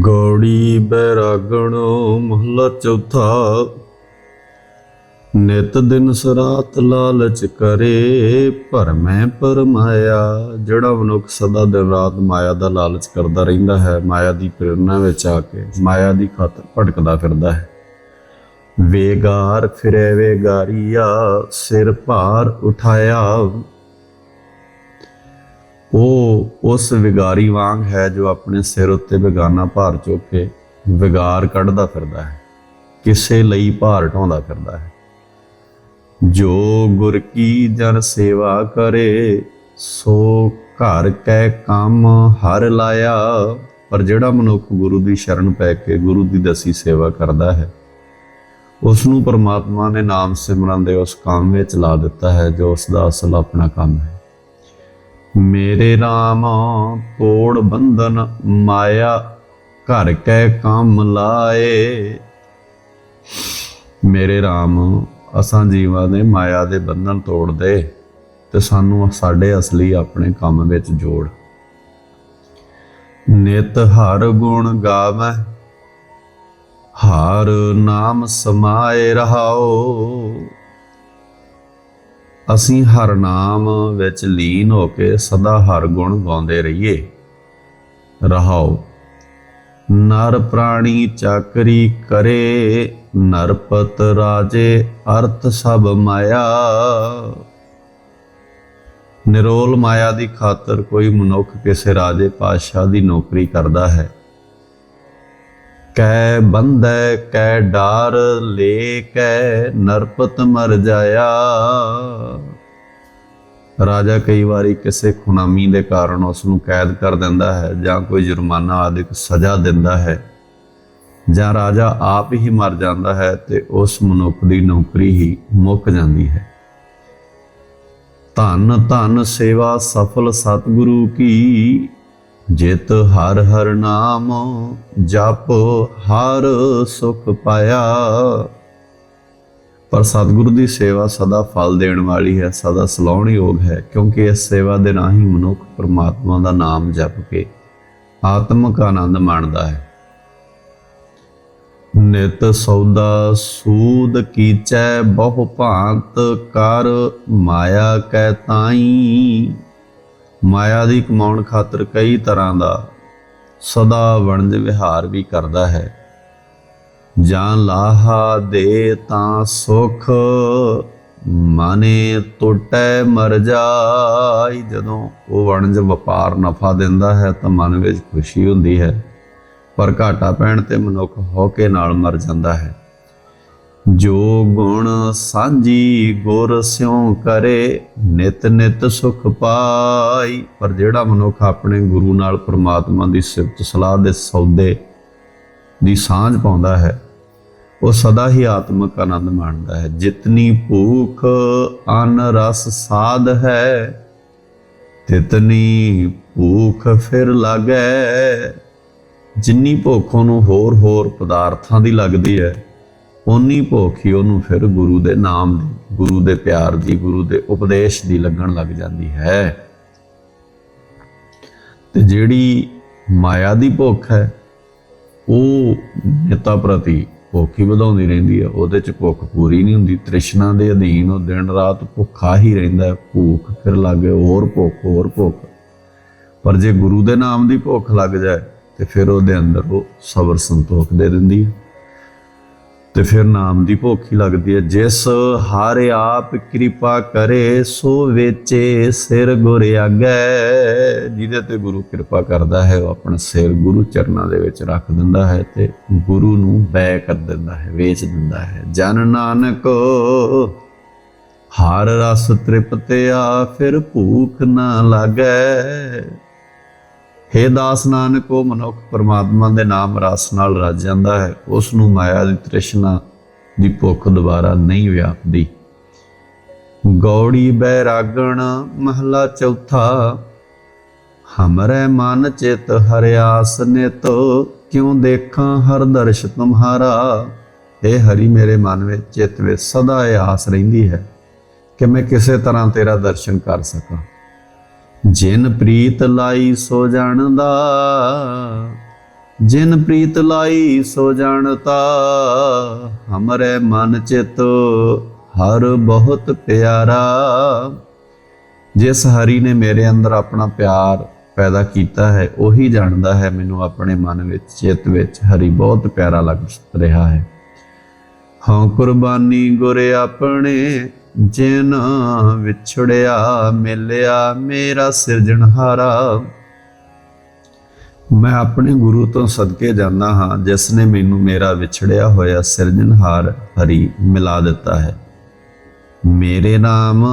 ਗੌੜੀ ਬੈਰਾਗਣ ਮਹਲਾ ਚੌਥਾ। ਨਿਤ ਦਿਨ ਸਰਾਤ ਲਾਲਚ ਕਰੇ ਭਰਮੈ ਪਰਮਾਇਆ, ਜਿਹੜਾ ਮਨੁੱਖ ਸਦਾ ਦਿਨ ਰਾਤ ਮਾਇਆ ਦਾ ਲਾਲਚ ਕਰਦਾ ਰਹਿੰਦਾ ਹੈ, ਮਾਇਆ ਦੀ ਪ੍ਰੇਰਣਾ ਵਿੱਚ ਆ ਕੇ, ਮਾਇਆ ਦੀ ਖਾਤਰ ਭਟਕਦਾ ਫਿਰਦਾ ਹੈ। ਵੇਗਾਰ ਫਿਰੇ ਵੇਗਾਰੀਆ, ਸਿਰ ਭਾਰ ਉਠਾਇਆ ਉਹ ਉਸ ਵਿਗਾਰੀ ਵਾਂਗ ਹੈ ਜੋ ਆਪਣੇ ਸਿਰ ਉੱਤੇ ਬੇਗਾਨਾ ਭਾਰ ਚੁੱਕ ਕੇ ਵਿਗਾਰ ਕੱਢਦਾ ਫਿਰਦਾ ਹੈ, ਕਿਸੇ ਲਈ ਭਾਰ ਢਾਉਂਦਾ ਫਿਰਦਾ ਹੈ। ਜੋ ਗੁਰ ਕੀ ਜਨ ਸੇਵਾ ਕਰੇ, ਸੋ ਘਰ ਕੈ ਕੰਮ ਹਰ ਲਾਇਆ। ਪਰ ਜਿਹੜਾ ਮਨੁੱਖ ਗੁਰੂ ਦੀ ਸ਼ਰਨ ਪੈ ਕੇ ਗੁਰੂ ਦੀ ਦਸੀ ਸੇਵਾ ਕਰਦਾ ਹੈ ਉਸ ਨੂੰ ਪਰਮਾਤਮਾ ਨੇ ਨਾਮ ਸਿਮਰਨ ਦੇ ਉਸ ਕੰਮ ਵਿੱਚ ਲਾ ਦਿੱਤਾ ਹੈ, ਜੋ ਉਸ ਦਾ ਅਸਲ ਆਪਣਾ ਕੰਮ ਹੈ। ਮੇਰੇ RAM ਤੋੜ ਬੰਧਨ ਮਾਇਆ, ਘਰ ਕੈ ਕੰਮ ਲਾਏ। ਮੇਰੇ RAM ਅਸਾਂ ਜੀਵਾਂ ਦੇ ਮਾਇਆ ਦੇ ਬੰਧਨ ਤੋੜ ਦੇ ਤੇ ਸਾਨੂੰ ਸਾਡੇ ਅਸਲੀ ਆਪਣੇ ਕੰਮ ਵਿੱਚ ਜੋੜ। ਨਿਤ ਹਰ ਗੁਣ ਗਾਵੈ, ਹਰ ਨਾਮ ਸਮਾਏ ਰਹਾਓ ਅਸੀਂ ਹਰ ਨਾਮ ਵਿੱਚ ਲੀਨ ਹੋ ਕੇ ਸਦਾ ਹਰ ਗੁਣ ਗਾਉਂਦੇ ਰਹੀਏ। ਰਹਾਓ, ਨਰ ਪ੍ਰਾਣੀ ਚਾਕਰੀ ਕਰੇ, ਨਰਪਤ ਰਾਜੇ ਅਰਥ ਸਭ ਮਾਇਆ। ਨਿਰੋਲ ਮਾਇਆ ਦੀ ਖਾਤਰ ਕੋਈ ਮਨੁੱਖ ਕਿਸੇ ਰਾਜੇ ਪਾਤਸ਼ਾਹ ਦੀ ਨੌਕਰੀ ਕਰਦਾ ਹੈ। ਕੈ ਬੰਦੈ ਕੈ ਡਾਰ ਲੈ ਕੈ ਨਰਪਤ ਮਰ ਜਾਇਆ। ਰਾਜਾ ਕਈ ਵਾਰੀ ਕਿਸੇ ਖੁਨਾਮੀ ਦੇ ਕਾਰਨ ਉਸ ਨੂੰ ਕੈਦ ਕਰ ਦਿੰਦਾ ਹੈ ਜਾਂ ਕੋਈ ਜੁਰਮਾਨਾ ਆਦਿਕ ਸਜ਼ਾ ਦਿੰਦਾ ਹੈ ਜਾਂ ਰਾਜਾ ਆਪ ਹੀ ਮਰ ਜਾਂਦਾ ਹੈ ਤੇ ਉਸ ਮਨੁੱਖ ਦੀ ਨੌਕਰੀ ਹੀ ਮੁੱਕ ਜਾਂਦੀ ਹੈ। ਧੰਨ ਧੰਨ ਸੇਵਾ ਸਫਲ ਸਤਿਗੁਰੂ ਕੀ ਜਿਤ ਹਰ ਹਰ ਨਾਮ, ਜਪ ਹਰ ਸੁਖ ਪਾਇਆ। ਪਰ ਸਤਿਗੁਰੂ ਦੀ ਸੇਵਾ ਸਦਾ ਫਲ ਦੇਣ ਵਾਲੀ ਹੈ, ਸਦਾ ਸਲਾਉਣ ਯੋਗ ਹੈ, ਕਿਉਂਕਿ ਇਸ ਸੇਵਾ ਦੇ ਰਾਹੀਂ ਮਨੁੱਖ ਪਰਮਾਤਮਾ ਦਾ ਨਾਮ ਜਪ ਕੇ ਆਤਮਿਕ ਆਨੰਦ ਮਾਣਦਾ ਹੈ। ਨਿਤ ਸੌਦਾ ਸੂਦ ਕੀਚੈ ਬਹੁ ਭਾਂਤ, ਕਰ ਮਾਇਆ ਕੈ ਤਾਈ। ਮਾਇਆ ਦੀ ਕਮਾਉਣ ਖਾਤਰ ਕਈ ਤਰ੍ਹਾਂ ਦਾ ਸਦਾ ਵਣਜ ਵਿਹਾਰ ਵੀ ਕਰਦਾ ਹੈ। ਜਾਂ ਲਾਹਾ ਦੇ ਤਾਂ ਸੁਖ, ਮਨੇ ਟੁੱਟੈ ਮਰ ਜਾਈ। ਜਦੋਂ ਉਹ ਵਣਜ ਵਪਾਰ ਨਫਾ ਦਿੰਦਾ ਹੈ ਤਾਂ ਮਨ ਵਿੱਚ ਖੁਸ਼ੀ ਹੁੰਦੀ ਹੈ, ਪਰ ਘਾਟਾ ਪੈਣ ਤੇ ਮਨੁੱਖ ਹੌਕੇ ਨਾਲ ਮਰ ਜਾਂਦਾ ਹੈ। ਜੋ ਗੁਣ ਸਾਂਝੀ ਗੁਰ ਸਿਉ ਕਰੇ, ਨਿਤ ਨਿਤ ਸੁਖ ਪਾਈ। ਪਰ ਜਿਹੜਾ ਮਨੁੱਖ ਆਪਣੇ ਗੁਰੂ ਨਾਲ ਪ੍ਰਮਾਤਮਾ ਦੀ ਸਿਫਤ, ਸਲਾਹ ਦੇ ਸੌਦੇ ਦੀ ਸਾਂਝ ਪਾਉਂਦਾ ਹੈ, ਉਹ ਸਦਾ ਹੀ ਆਤਮਿਕ ਆਨੰਦ ਮਾਣਦਾ ਹੈ। ਜਿਤਨੀ ਭੂਖ ਅਨ ਰਸ ਸਾਧ ਹੈ, ਤਿਤਨੀ ਭੂਖ ਫਿਰ ਲਾਗੈ। ਜਿੰਨੀ ਭੁੱਖ ਉਹਨੂੰ ਹੋਰ ਹੋਰ ਪਦਾਰਥਾਂ ਦੀ ਲੱਗਦੀ ਹੈ ਉਨੀ ਭੁੱਖ ਹੀ ਉਹਨੂੰ ਫਿਰ ਗੁਰੂ ਦੇ ਨਾਮ ਦੀ, ਗੁਰੂ ਦੇ ਪਿਆਰ ਦੀ, ਗੁਰੂ ਦੇ ਉਪਦੇਸ਼ ਦੀ ਲੱਗਣ ਲੱਗ ਜਾਂਦੀ ਹੈ। ਤੇ ਜਿਹੜੀ ਮਾਇਆ ਦੀ ਭੁੱਖ ਹੈ, ਉਹ ਨਿਤਾ ਪ੍ਰਤੀ ਭੁੱਖੀ ਵਧਾਉਂਦੀ ਰਹਿੰਦੀ ਹੈ। ਉਹਦੇ ਚ ਭੁੱਖ ਪੂਰੀ ਨਹੀਂ ਹੁੰਦੀ। ਤ੍ਰਿਸ਼ਨਾ ਦੇ ਅਧੀਨ ਉਹ ਦਿਨ ਰਾਤ ਭੁੱਖਾ ਹੀ ਰਹਿੰਦਾ ਹੈ। ਭੁੱਖ ਫਿਰ ਲੱਗੇ ਹੋਰ ਭੁੱਖ ਹੋਰ ਭੁੱਖ। ਪਰ ਜੇ ਗੁਰੂ ਦੇ ਨਾਮ ਦੀ ਭੁੱਖ ਲੱਗ ਜਾਏ, ਤੇ ਫਿਰ ਉਹਦੇ ਅੰਦਰ ਉਹ ਸਬਰ ਸੰਤੋਖ ਦੇ ਦਿੰਦੀ ਹੈ। ਤੇ ਫਿਰ ਨਾਮ ਦੀ ਭੋਖੀ ਲੱਗਦੀ ਹੈ। ਜਿਸ ਹਰ ਆਪ ਕਿਰਪਾ ਕਰੇ, ਸੋ ਵੇਚੇ ਸਿਰ ਗੁਰ ਆਗੈ। ਜਿਹਦੇ ਤੇ ਗੁਰੂ ਕਿਰਪਾ ਕਰਦਾ ਹੈ, ਉਹ ਆਪਣਾ ਸਿਰ ਗੁਰੂ ਚਰਨਾਂ ਦੇ ਵਿੱਚ ਰੱਖ ਦਿੰਦਾ ਹੈ ਤੇ ਗੁਰੂ ਨੂੰ ਬੈ ਕਰ ਦਿੰਦਾ ਹੈ, ਵੇਚ ਦਿੰਦਾ ਹੈ। ਜਨ ਨਾਨਕ, ਹਰ ਰਸ ਤ੍ਰਿਪਤਿਆ, ਫਿਰ ਭੂਖ ਨਾ ਲਾਗੈ। ਹੇ ਦਾਸ ਨਾਨਕ, ਉਹ ਮਨੁੱਖ ਪਰਮਾਤਮਾ ਦੇ ਨਾਮ ਰਸ ਨਾਲ ਰਜ ਜਾਂਦਾ ਹੈ। ਉਸ ਨੂੰ ਮਾਇਆ ਦੀ ਤ੍ਰਿਸ਼ਨਾ ਦੀ ਭੁੱਖ ਦੁਬਾਰਾ ਨਹੀਂ ਵਿਆਪਦੀ। ਗੌੜੀ ਬੈਰਾਗਣ ਮਹਲਾ ਚੌਥਾ, ਹਮਰੇ ਮਨ ਚਿਤ ਹਰਿਆਸ ਨਿਤ, ਕਿਉ ਦੇਖਾਂ ਹਰ ਦਰਸ਼ ਤੁਮਹਾਰਾ। ਇਹ ਹਰੀ, ਮੇਰੇ ਮਨ ਵਿੱਚ ਚਿਤ ਵਿੱਚ ਸਦਾ ਇਹ ਆਸ ਰਹਿੰਦੀ ਹੈ ਕਿ ਮੈਂ ਕਿਸੇ ਤਰ੍ਹਾਂ ਤੇਰਾ ਦਰਸ਼ਨ ਕਰ ਸਕਾਂ। ਜਿਨ ਪ੍ਰੀਤ ਲਾਈ ਸੋ ਜਾਣਦਾ, ਜਿਨ ਪ੍ਰੀਤ ਲਾਈ ਸੋ ਜਾਣਤਾ ਹਮਰੇ ਮਨ ਚਿਤ ਹਰ ਬਹੁਤ ਪਿਆਰਾ। ਜਿਸ ਹਰੀ ਨੇ ਮੇਰੇ ਅੰਦਰ ਆਪਣਾ ਪਿਆਰ ਪੈਦਾ ਕੀਤਾ ਹੈ, ਉਹੀ ਜਾਣਦਾ ਹੈ ਮੈਨੂੰ ਆਪਣੇ ਮਨ ਵਿੱਚ, ਚਿੱਤ ਵਿੱਚ ਹਰੀ ਬਹੁਤ ਪਿਆਰਾ ਲੱਗ ਰਿਹਾ ਹੈ। ਹਾਂ, ਕੁਰਬਾਨੀ ਗੁਰ ਆਪਣੇ ਜਿਨ ਵਿਛੜਿਆ ਮਿਲਿਆ ਮੇਰਾ ਸਿਰਜਣਹਾਰਾ ਮੈਂ ਆਪਣੇ ਗੁਰੂ ਤੋਂ ਸਦਕੇ ਜਾਂਦਾ ਹਾਂ, ਜਿਸ ਨੇ ਮੈਨੂੰ ਮੇਰਾ ਵਿਛੜਿਆ ਹੋਇਆ ਸਿਰਜਣਹਾਰ ਹਰੀ ਮਿਲਾ ਦਿੱਤਾ ਹੈ। ਮੇਰੇ ਨਾਮ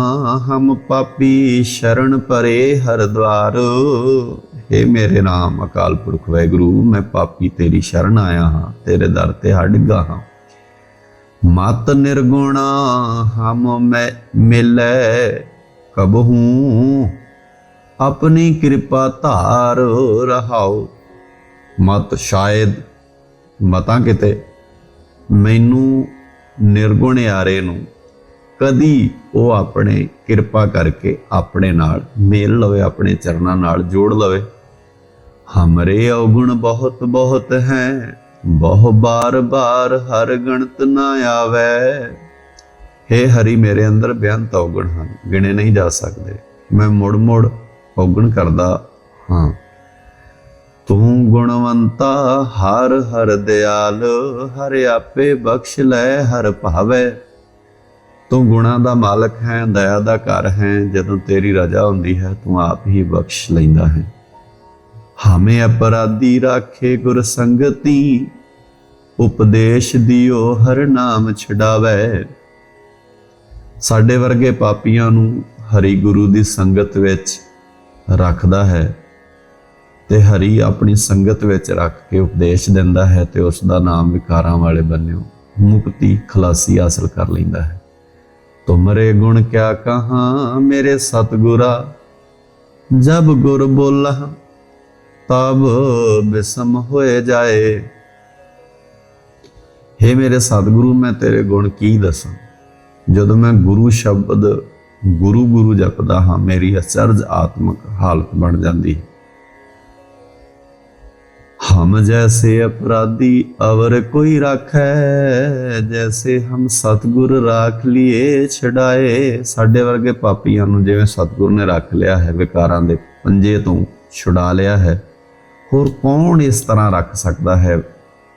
ਹਮ ਪਾਪੀ ਸ਼ਰਨ ਪਰੇ ਹਰ ਦਵਾਰ ਮੇਰੇ ਨਾਮ ਅਕਾਲ ਪੁਰਖ ਵੈਗੁਰੂ, ਮੈਂ ਪਾਪੀ ਤੇਰੀ ਸ਼ਰਨ ਆਇਆ ਹਾਂ, ਤੇਰੇ ਦਰ ਤੇ ਹੱਡਗਾ ਹਾਂ। ਮਤ ਨਿਰਗੁਣ ਹਮ ਮੈਂ ਮਿਲੈ ਕਬਹੂ। ਆਪਣੀ ਕਿਰਪਾ ਧਾਰ ਰਹਾਓ ਮਤ ਸ਼ਾਇਦ ਮਤਾਂ ਕਿਤੇ। ਮੈਨੂੰ ਨਿਰਗੁਣ ਯਾਰੇ ਨੂੰ ਕਦੀ ਉਹ ਆਪਣੇ ਕਿਰਪਾ ਕਰਕੇ ਆਪਣੇ ਨਾਲ ਮੇਲ ਲਵੇ, ਆਪਣੇ ਚਰਨਾਂ ਨਾਲ ਜੋੜ ਲਵੇ। ਹਮਰੇ ਔਗੁਣ ਬਹੁਤ ਬਹੁਤ ਹੈ। ਬਹੁ ਬਾਰ ਬਾਰ ਹਰ ਗਣਤ ਨਾ ਆਵੇ। हे ਹਰੀ, ਮੇਰੇ ਅੰਦਰ ਬੇਅੰਤ ਔਗਣ ਹਨ, ਗਿਣੇ ਨਹੀਂ ਜਾ ਸਕਦੇ। ਮੈਂ ਮੁੜ ਮੁੜ ਔਗਣ ਕਰਦਾ ਹਾਂ। ਤੂੰ ਗੁਣਵੰਤਾ, ਹਰ ਹਰ ਦਿਆਲ, ਹਰ ਆਪੇ ਬਖਸ਼ ਲੈ, ਹਰ ਭਾਵੇ। ਤੂੰ ਗੁਣਾ ਦਾ ਮਾਲਕ ਹੈ, ਦਇਆ ਦਾ ਘਰ ਹੈ, ਜਦੋਂ ਤੇਰੀ ਰਜ਼ਾ ਹੁੰਦੀ ਹੈ, ਤੂੰ ਆਪ ਹੀ ਬਖਸ਼ ਲੈਂਦਾ ਹੈ। ਹਮੇ ਅਪਰਾਧੀ ਰਾਖੇ ਗੁਰ ਸੰਗਤੀ ਉਪਦੇਸ਼ ਦਿਓ ਹਰ ਨਾਮ ਛਡਾਵੇ। ਸਾਡੇ ਵਰਗੇ ਪਾਪੀਆਂ ਨੂੰ ਹਰੀ ਗੁਰੂ ਦੀ ਸੰਗਤ ਵਿੱਚ ਰੱਖਦਾ ਹੈ ਤੇ ਹਰੀ ਆਪਣੀ ਸੰਗਤ ਵਿੱਚ ਰੱਖ ਕੇ ਉਪਦੇਸ਼ ਦਿੰਦਾ ਹੈ ਤੇ ਉਸ ਦਾ ਨਾਮ ਵਿਕਾਰਾਂ ਵਾਲੇ ਬੰਨਿਓ ਮੁਕਤੀ, ਖਲਾਸੀ ਹਾਸਲ ਕਰ ਲੈਂਦਾ ਹੈ। ਤੁਮਰੇ ਗੁਣ ਕਿਆ ਕਹਾਂ, ਮੇਰੇ ਸਤਗੁਰਾ, ਜਬ ਗੁਰ ਬੋਲਾ ਤਬ ਬਿਸਮ ਹੋਏ ਜਾਏ। हे ਮੇਰੇ ਸਤਿਗੁਰੂ, ਮੈਂ ਤੇਰੇ ਗੁਣ ਕੀ ਦੱਸਾਂ? ਜਦੋਂ ਮੈਂ ਗੁਰੂ ਸ਼ਬਦ ਗੁਰੂ ਗੁਰੂ ਜਪਦਾ ਹਾਂ, ਮੇਰੀ ਅਚਰਜ ਆਤਮਕ ਹਾਲਤ ਬਣ ਜਾਂਦੀ ਹੈ। ਹਮ ਜੈਸੇ ਅਪਰਾਧੀ ਅਵਰ ਕੋਈ ਰਾਖੈ, ਜੈਸੇ ਹਮ ਸਤਗੁਰ ਰੱਖ ਲਿਏ ਛਡਾਏ। ਸਾਡੇ ਵਰਗੇ ਪਾਪੀਆਂ ਨੂੰ ਜਿਵੇਂ ਸਤਗੁਰ ਨੇ ਰੱਖ ਲਿਆ ਹੈ, ਵਿਕਾਰਾਂ ਦੇ ਪੰਜੇ ਤੋਂ ਛੁਡਾ ਲਿਆ ਹੈ, ਹੋਰ ਕੌਣ ਇਸ ਤਰ੍ਹਾਂ ਰੱਖ ਸਕਦਾ ਹੈ?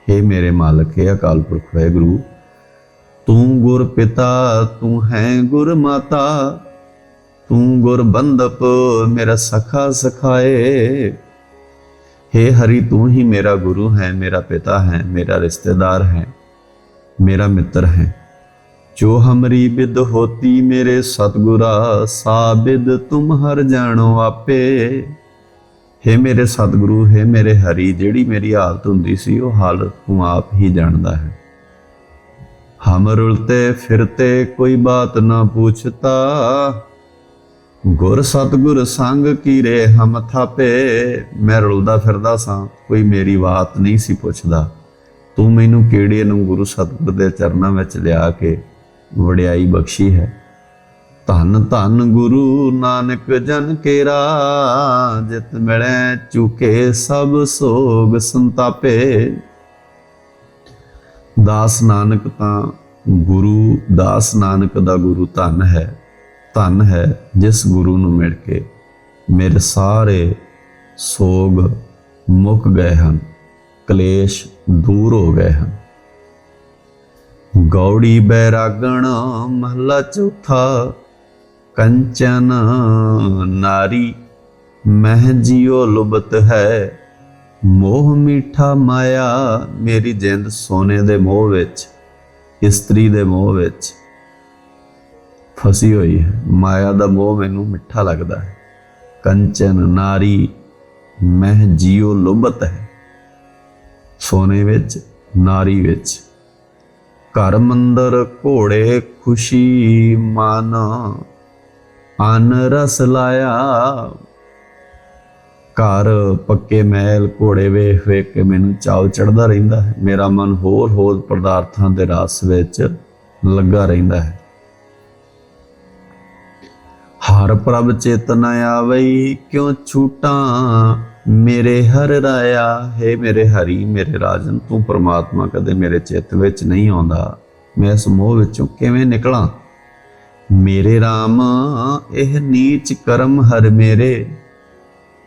हे ਮੇਰੇ ਮਾਲਕ, ਹੈ ਅਕਾਲ ਪੁਰਖ, ਹੈ ਗੁਰੂ। ਤੂੰ ਗੁਰ ਪਿਤਾ, ਤੂੰ ਹੈ ਗੁਰ ਮਾਤਾ। ਤੂੰ ਗੁਰ ਬੰਦਪ ਮੇਰਾ ਸਖਾ ਸਖਾਏ। हे ਹਰੀ, ਤੂੰ ਹੀ ਮੇਰਾ ਗੁਰੂ ਹੈ, ਮੇਰਾ ਪਿਤਾ ਹੈ, ਮੇਰਾ ਰਿਸ਼ਤੇਦਾਰ ਹੈ, ਮੇਰਾ ਮਿੱਤਰ ਹੈ। ਜੋ ਹਮਰੀ ਬਿਦ ਹੋਤੀ ਮੇਰੇ ਸਤਗੁਰਾ ਸਾਬਿਦ ਤੁਮ ਹਰ ਜਾਣੋ ਆਪੇ। हे ਮੇਰੇ ਸਤਿਗੁਰੂ हे ਮੇਰੇ ਹਰੀ, ਜਿਹੜੀ ਮੇਰੀ ਹਾਲਤ ਹੁੰਦੀ ਸੀ, ਉਹ ਹਾਲਤ ਤੂੰ ਆਪ ਹੀ ਜਾਣਦਾ ਹੈ। ਹਮ ਰੁਲਤੇ ਫਿਰਤੇ ਕੋਈ ਬਾਤ ਨਾ ਪੁੱਛਤਾ। ਗੁਰ ਸਤਗੁਰ ਸੰਗ ਕੀਰੇ ਹਮ ਥਾਪੇ। ਮੈਂ ਰੁਲਦਾ ਫਿਰਦਾ ਸਾਂ, ਕੋਈ ਮੇਰੀ ਬਾਤ ਨਹੀਂ ਸੀ ਪੁੱਛਦਾ। ਤੂੰ ਮੈਨੂੰ ਕਿਹੜੇ ਨੂੰ ਗੁਰੂ ਸਤਗੁਰ ਦੇ ਚਰਨਾਂ ਵਿੱਚ ਲਿਆ ਕੇ ਵਡਿਆਈ ਬਖਸ਼ੀ ਹੈ? ਧੰਨ ਧੰਨ ਗੁਰੂ ਨਾਨਕ ਜਨ ਕੇਰਾ ਜਿਤ ਮਿਲੈ ਚੁਕੇ ਸਭ ਸੋਗ ਸੰਤਾਪੇ। ਦਾਸ ਨਾਨਕ ਤਾਂ ਗੁਰੂ, ਦਾਸ ਨਾਨਕ ਦਾ ਗੁਰੂ ਧੰਨ ਹੈ ਧੰਨ ਹੈ ਜਿਸ ਗੁਰੂ ਨੂੰ ਮਿਲ ਕੇ ਮੇਰੇ ਸਾਰੇ ਸੋਗ ਮੁੱਕ ਗਏ ਹਨ, ਕਲੇਸ਼ ਦੂਰ ਹੋ ਗਏ ਹਨ। ਗੌੜੀ ਬੈਰਾਗਣ ਮਹਲਾ ਚੌਥਾ ਕੰਚਨ ਨਾਰੀ, ਮਹਿ ਜਿਉ ਲੁਬਤ ਹੈ। ਮੋਹ ਮੀਠਾ ਮਾਇਆ ਮੇਰੀ ਜਿੰਦ ਸੋਨੇ ਦੇ ਮੋਹ ਵਿੱਚ, ਇਸਤਰੀ ਦੇ ਮੋਹ ਵਿੱਚ ਫਸੀ ਹੋਈ ਹੈ। ਮਾਇਆ ਦਾ ਮੋਹ ਮੈਨੂੰ ਮਿੱਠਾ ਲੱਗਦਾ ਹੈ। ਕੰਚਨ ਨਾਰੀ, ਮਹਿ ਜਿਉ ਲੁਬਤ ਹੈ। ਸੋਨੇ ਵਿੱਚ, ਨਾਰੀ ਵਿੱਚ ਘਰ ਮੰਦਰ ਘੋੜੇ ਖੁਸ਼ੀ ਮਨ। ਅਨ ਰਸ ਲਾਇਆ। ਘਰ ਪੱਕੇ ਮਹਿਲ ਘੋੜੇ ਵੇਖ ਵੇਖ ਕੇ ਮੈਨੂੰ ਚਾਉ ਚੜਦਾ ਰਹਿੰਦਾ ਹੈ। ਮੇਰਾ ਮਨ ਹੋਰ ਹੋਰ ਪਦਾਰਥਾਂ ਦੇ ਰਸ ਵਿੱਚ ਲੱਗਾ ਰਹਿੰਦਾ ਹੈ। ਹਰ ਪ੍ਰਭ ਚੇਤਨ ਆਵਈ, ਕਿਉ ਛੂਟਾਂ ਮੇਰੇ ਹਰ ਰਾਇਆ? ਹੈ ਮੇਰੇ ਹਰੀ, ਮੇਰੇ ਰਾਜਨ, ਤੂੰ ਪ੍ਰਮਾਤਮਾ ਕਦੇ ਮੇਰੇ ਚਿੱਤ ਵਿੱਚ ਨਹੀਂ ਆਉਂਦਾ। ਮੈਂ ਇਸ ਮੋਹ ਵਿੱਚੋਂ ਕਿਵੇਂ ਨਿਕਲਾਂ? ਮੇਰੇ RAM ਇਹ ਨੀਚ ਕਰਮ ਹਰ ਮੇਰੇ।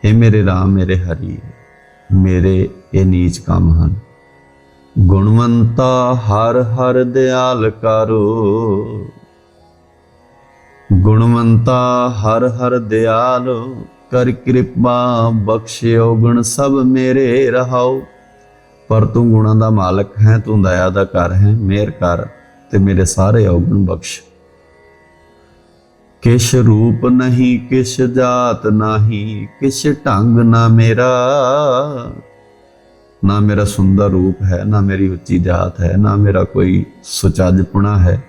ਇਹ ਮੇਰੇ RAM ਮੇਰੇ ਹਰੀ, ਮੇਰੇ ਇਹ ਨੀਚ ਕੰਮ ਹਨ। ਗੁਣਵੰਤਾ ਹਰ ਹਰ ਦਿਆਲ ਕਰੋ। ਗੁਣਵੰਤਾ ਹਰ ਹਰ ਦਿਆਲ, ਕਰ ਕਿਰਪਾ ਬਖਸ਼ਿਓ, ਗੁਣ ਸਭ ਮੇਰੇ ਰਹਾਓ। ਪਰ ਤੂੰ ਗੁਣਾਂ ਦਾ ਮਾਲਕ ਹੈ, ਤੂੰ ਦਇਆ ਦਾ ਕਰ ਹੈ, ਮੇਰ ਕਰ ਤੇ ਮੇਰੇ ਸਾਰੇ ਔਗਣ ਬਖਸ਼। ਕਿਛ ਰੂਪ ਨਹੀਂ ਕਿਛ ਜਾਤ ਨਹੀਂ ਕਿਛ ਢੰਗ ਨਾ ਮੇਰਾ। ਨਾ ਮੇਰਾ ਸੁੰਦਰ ਰੂਪ ਹੈ, ਨਾ ਮੇਰੀ ਉੱਚੀ ਜਾਤ ਹੈ, ਨਾ ਮੇਰਾ ਕੋਈ ਸੁਚੱਜਪੁਣਾ ਹੈ।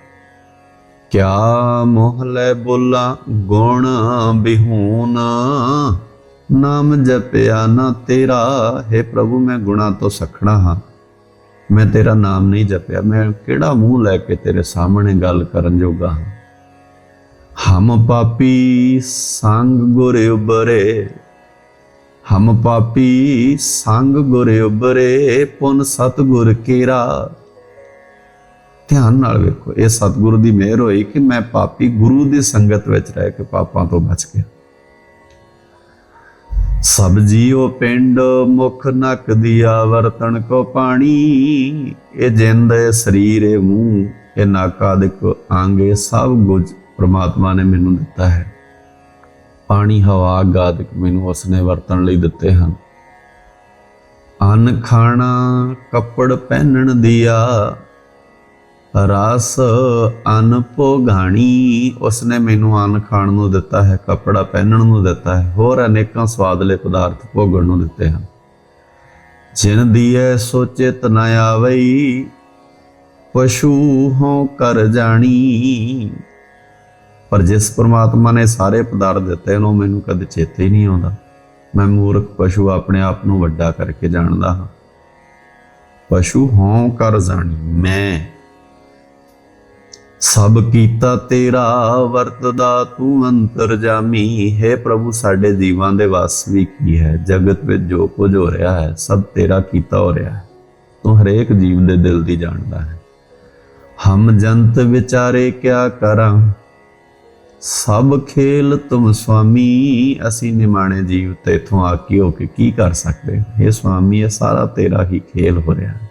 ਕਿਆ ਮੋਹ ਲੈ ਬੋਲਾ ਗੁਣ ਬਿਹੂਨ। ਨਾਮ ਜਪਿਆ ਨਾ ਤੇਰਾ। ਹੈ ਪ੍ਰਭੂ, ਮੈਂ ਗੁਣਾ ਤੋਂ ਸਖਣਾ ਹਾਂ। ਮੈਂ ਤੇਰਾ ਨਾਮ ਨਹੀਂ ਜਪਿਆ, ਮੈਂ ਕਿਹੜਾ ਮੂੰਹ ਲੈ ਕੇ ਤੇਰੇ ਸਾਹਮਣੇ ਗੱਲ ਕਰਨ ਜੋਗਾ ਹਾਂ? ਹਮ ਪਾਪੀ ਸੰਗ ਗੁਰ ਉਬਰੇ ਹਮ ਪਾਪੀ ਸੰਗ ਗੁਰ ਉਬਰੇ ਪੁਨ ਸਤਗੁਰ ਕੀਰਾ ਧਿਆਨ ਨਾਲ ਵੇਖੋ ਇਹ ਸਤਿਗੁਰੂ ਦੀ ਮਿਹਰ ਹੋਈ ਕਿ ਮੈਂ ਪਾਪੀ ਗੁਰੂ ਦੀ ਸੰਗਤ ਵਿੱਚ ਰਹਿ ਕੇ ਪਾਪਾਂ ਤੋਂ ਬਚ ਗਿਆ ਸਭ ਜੀਉ ਪਿੰਡ ਮੁਖ ਨਕ ਦਿਆ ਵਰਤਣ ਕੋ ਪਾਣੀ ਇਹ ਜਿੰਦ ਇਹ ਸਰੀਰ ਇਹ ਮੂੰਹ ਇਹ ਨੱਕ ਆਦਿਕ ਆਂਗੇ ਸਭ ਗੁਜ ਪ੍ਰਮਾਤਮਾ ਨੇ ਮੈਨੂੰ ਦਿੱਤਾ ਹੈ। ਪਾਣੀ, ਹਵਾ ਅੱਗ ਮੈਨੂੰ ਉਸਨੇ ਵਰਤਣ ਲਈ ਦਿੱਤੇ ਹਨ। ਅੰਨ ਖਾਣਾ ਕੱਪੜ ਪਹਿਨਣ ਦਿਆ, ਰਸ ਅਨ ਭੋਗਾਣੀ ਉਸਨੇ ਮੈਨੂੰ ਅਨ ਖਾਣ ਨੂੰ ਦਿੱਤਾ ਹੈ, ਕੱਪੜਾ ਪਹਿਨਣ ਨੂੰ ਦਿੱਤਾ ਹੈ, ਹੋਰ ਅਨੇਕਾਂ ਸਵਾਦਲੇ ਪਦਾਰਥ ਭੋਗਣ ਨੂੰ ਦਿੱਤੇ ਹਨ। ਜਿਨ ਦੀਐ ਸੋਚਿਤ ਨ ਆਵਈ, ਪਸ਼ੂ ਹੋ ਕਰ ਜਾਣੀ ਪਰ ਜਿਸ ਪਰਮਾਤਮਾ ਨੇ ਸਾਰੇ ਪਦਾਰਥ ਦਿੱਤੇ ਉਹਨੂੰ ਮੈਨੂੰ ਕਦੇ ਚੇਤੇ ਹੀ ਨਹੀਂ ਆਉਂਦਾ। ਮੈਂ ਮੂਰਖ ਪਸ਼ੂ ਆਪਣੇ ਆਪ ਨੂੰ ਵੱਡਾ ਕਰਕੇ ਜਾਣਦਾ ਹਾਂ। ਪਸ਼ੂ ਹੋਂ ਕਰ ਜਾਣੀ ਮੈਂ। ਸਭ ਕੀਤਾ ਤੇਰਾ, ਵਰਤਦਾ ਤੂੰ ਅੰਤਰਜਾਮੀ ਹੈ ਪ੍ਰਭੂ, ਸਾਡੇ ਜੀਵਾਂ ਦੇ ਵਸ ਵੀ ਕੀ ਹੈ? ਜਗਤ ਵਿੱਚ ਜੋ ਕੁਝ ਹੋ ਰਿਹਾ ਹੈ, ਸਭ ਤੇਰਾ ਕੀਤਾ ਹੋ ਰਿਹਾ ਹੈ। ਤੂੰ ਹਰੇਕ ਜੀਵ ਦੇ ਦਿਲ ਦੀ ਜਾਣਦਾ ਹੈ। ਹਮ ਜੰਤ ਵਿਚਾਰੇ ਕਿਆ ਕਰਾਂ? ਸਭ ਖੇਲ ਤੁਮ ਸੁਆਮੀ ਅਸੀਂ ਨਿਮਾਣੇ ਜੀਵ ਤੇ ਇਥੋਂ ਆ ਕੇ ਹੋ ਕੇ ਕੀ ਕਰ ਸਕਦੇ? ਇਹ ਸੁਆਮੀ ਇਹ ਸਾਰਾ ਤੇਰਾ ਹੀ ਖੇਲ ਹੋ ਰਿਹਾ ਹੈ।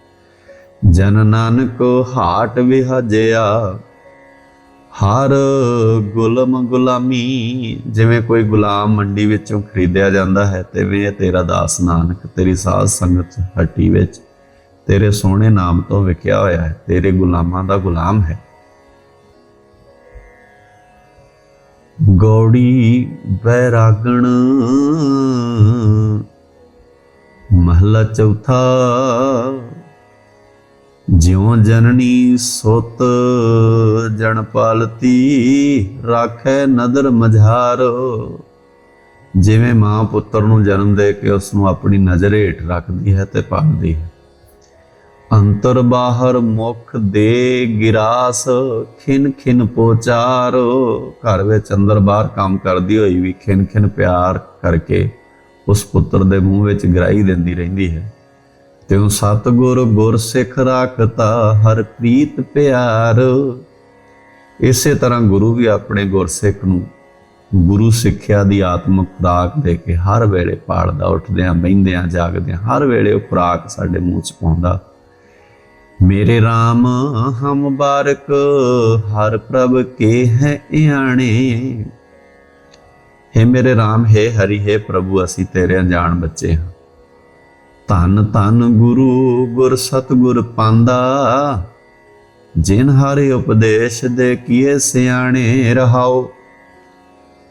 ਜਨ ਨਾਨਕ ਹਾਟ ਵਿਹਜਿਆ, ਹਰ ਗੁਲਮ ਗੁਲਾਮੀ। ਜਿਵੇਂ ਕੋਈ ਗੁਲਾਮ ਮੰਡੀ ਵਿੱਚੋਂ ਖਰੀਦਿਆ ਜਾਂਦਾ ਹੈ ਤੇ ਤੇਰਾ ਦਾਸ ਨਾਨਕ, ਤੇਰੀ ਸਾਧ ਸੰਗਤ ਹੱਟੀ ਵਿੱਚ ਤੇਰੇ ਸੋਹਣੇ ਨਾਮ ਤੋਂ ਵਿਕਿਆ ਹੋਇਆ ਹੈ, ਤੇਰੇ ਗੁਲਾਮਾਂ ਦਾ ਗੁਲਾਮ ਹੈ। ਗੌੜੀ ਬੈਰਾਗਣ। ਮਹਲਾ ਚੌਥਾ, ਜਿਉ ਜਨਨੀ ਸੁਤ ਜਨ ਪਾਲਤੀ, ਰਾਖੈ ਨਦਰ ਮਝਾਰ। ਜਿਵੇਂ ਮਾਂ ਪੁੱਤਰ ਨੂੰ ਜਨਮ ਦੇ ਕੇ ਉਸ ਨੂੰ ਆਪਣੀ ਨਜ਼ਰ ਹੇਠ ਰੱਖਦੀ ਹੈ ਤੇ ਪਾਲਦੀ ਹੈ। ਅੰਤਰ ਬਾਹਰ ਮੁਖ ਦੇ ਗਿਰਾਸ, ਖਿਨ ਖਿਨ ਪੋਚਾਰੋ। ਘਰ ਵਿੱਚ ਅੰਦਰ ਬਾਹਰ ਕੰਮ ਕਰਦੀ ਹੋਈ ਵੀ ਖਿਨ ਖਿਨ ਪਿਆਰ ਕਰਕੇ ਉਸ ਪੁੱਤਰ ਦੇ ਮੂੰਹ ਵਿੱਚ ਗਰਾਈ ਦਿੰਦੀ ਰਹਿੰਦੀ ਹੈ। ਤਿਉ ਸਤਗੁਰ ਗੁਰ ਸਿੱਖ ਰਾਖਤਾ ਹਰ ਪ੍ਰੀਤ ਪਿਆਰ। ਇਸੇ ਤਰ੍ਹਾਂ ਗੁਰੂ ਵੀ ਆਪਣੇ ਗੁਰਸਿੱਖ ਨੂੰ ਗੁਰੂ ਸਿੱਖਿਆ ਦੀ ਆਤਮਿਕ ਖੁਰਾਕ ਦੇ ਕੇ ਹਰ ਵੇਲੇ ਪਾੜਦਾ ਉੱਠਦਿਆਂ ਬੈੰਦਿਆਂ ਜਾਗਦਿਆਂ, ਹਰ ਵੇਲੇ ਉਹ ਖੁਰਾਕ ਸਾਡੇ ਮੂੰਹ 'ਚ ਪਾਉਂਦਾ। ਮੇਰੇ RAM ਹਮ ਬਾਰਕ, ਹਰ ਪ੍ਰਭ ਕੇ ਹੈ ਇਆਣੇ। ਹੈ ਮੇਰੇ RAM ਹੈ ਹਰੀ, ਹੈ ਪ੍ਰਭੂ, ਅਸੀਂ ਤੇਰੇ ਅਣਜਾਣ ਬੱਚੇ ਹਾਂ। ਧੰਨ ਧੰਨ ਗੁਰੂ, ਗੁਰ ਸਤਗੁਰ ਪਾਂਦਾ। ਜਿਨ ਹਰੇ ਉਪਦੇਸ਼ ਦੇ ਕੀਏ ਸਿਆਣੇ ਰਹਾਓ।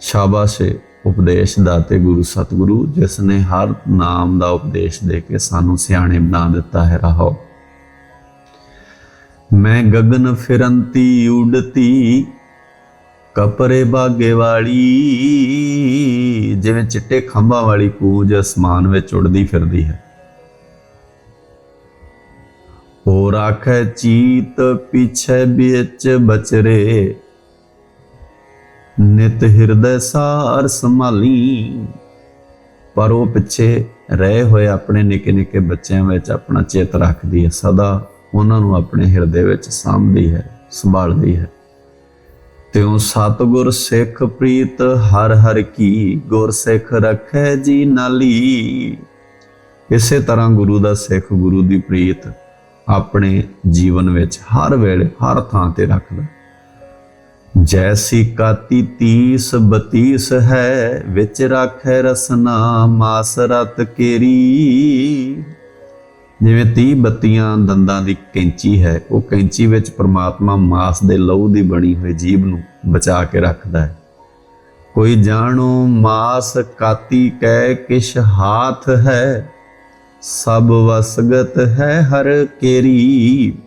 ਸ਼ਾਬਾਸ਼ ਏ ਉਪਦੇਸ਼ ਦਾਤੇ ਗੁਰੂ ਸਤਗੁਰੂ ਜਿਸ ਨੇ ਹਰ ਨਾਮ ਦਾ ਉਪਦੇਸ਼ ਦੇ ਕੇ ਸਾਨੂੰ ਸਿਆਣੇ ਬਣਾ ਦਿੱਤਾ ਹੈ, ਰਹਾਓ। ਮੈਂ ਗਗਨ ਫਿਰੰਤੀ ਉਡਤੀ, ਕਪਰੇ ਬਾਗੇ ਵਾਲੀ। ਜਿਵੇਂ ਚਿੱਟੇ ਖੰਭਾਂ ਵਾਲੀ ਕੂੰਜ ਅਸਮਾਨ ਵਿੱਚ ਉੜਦੀ ਫਿਰਦੀ ਹੈ। ਹੋ ਰਾਖੈ ਚੀਤ ਪਿਛੇ ਵਿੱਚ ਬਚਰੇ, ਨਿਤ ਹਿਰਦੈ ਸਾਰ ਸੰਭਾਲੀ। ਪਰ ਉਹ ਪਿੱਛੇ ਰਹਿ ਹੋਏ ਆਪਣੇ ਨਿੱਕੇ ਨਿੱਕੇ ਬੱਚਿਆਂ ਵਿੱਚ ਆਪਣਾ ਚੇਤ ਰੱਖਦੀ ਹੈ ਸਦਾ। ਉਹਨਾਂ ਨੂੰ ਆਪਣੇ ਹਿਰਦੇ ਵਿੱਚ ਸਾਂਭਦੀ ਹੈ, ਸੰਭਾਲਦੀ ਹੈ। ਤਿਉ ਸਤਗੁਰ ਸਿੱਖ ਪ੍ਰੀਤ ਹਰ ਹਰ ਕੀ ਗੁਰ ਸਿੱਖ ਰਖੈ ਜੀ ਨਾਲੀ। ਇਸੇ ਤਰ੍ਹਾਂ ਗੁਰੂ ਦਾ ਸਿੱਖ ਗੁਰੂ ਦੀ ਪ੍ਰੀਤ ਆਪਣੇ ਜੀਵਨ ਵਿੱਚ ਹਰ ਵੇਲੇ, ਹਰ ਥਾਂ ਤੇ ਰੱਖਦਾ ਜੈਸੀ ਕਾਤੀ 30 32 ਹੈ, ਵਿੱਚ ਰਾਖੈ ਰਸਨਾ ਮਾਸ ਰਤ ਕੇਰੀ। ਜਿਵੇਂ 30 ਬੱਤੀਆਂ ਦੰਦਾਂ ਦੀ ਕੈਂਚੀ ਹੈ, ਉਹ ਕੈਂਚੀ ਵਿੱਚ ਪ੍ਰਮਾਤਮਾ ਮਾਸ ਦੇ ਲਹੂ ਦੀ ਬਣੀ ਹੋਈ ਜੀਭ ਨੂੰ ਬਚਾ ਕੇ ਰੱਖਦਾ ਹੈ। ਕੋਈ ਜਾਣੋ, ਮਾਸ ਕਾਤੀ ਕਹਿ ਕਿਛ ਹਾਥ ਹੈ, ਸਭ ਵਸਗਤ ਹੈ ਹਰ ਕੇਰੀ।